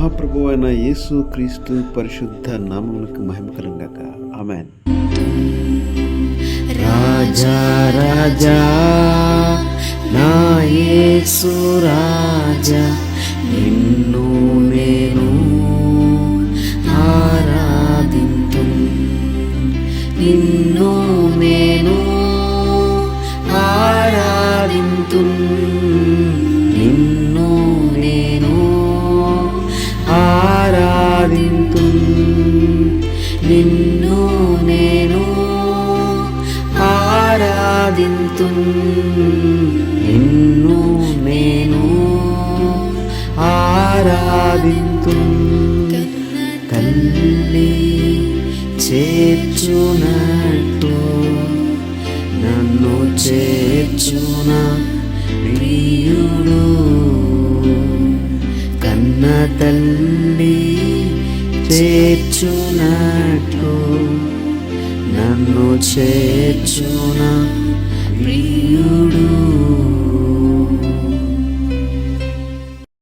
మహాప్రభు అయిన యేసు క్రీస్తు పరిశుద్ధ నామములకు మహిమకరంగాక ఆమెన్. రాజా రాజా నా యేసు రాజా నిన్ను నేను ఆరాధింతు. నిన్ను నేను ఆరాధింతు. నిన్ను నేను ఆరాధింతు నిన్ను నేను ఆరాధింతు తల్లి చేర్చునట్టు నన్ను చేర్చున ప్రియుడు. కన్న తల్లి చేర్చునట్టు నన్ను చేర్చున. ప్రియ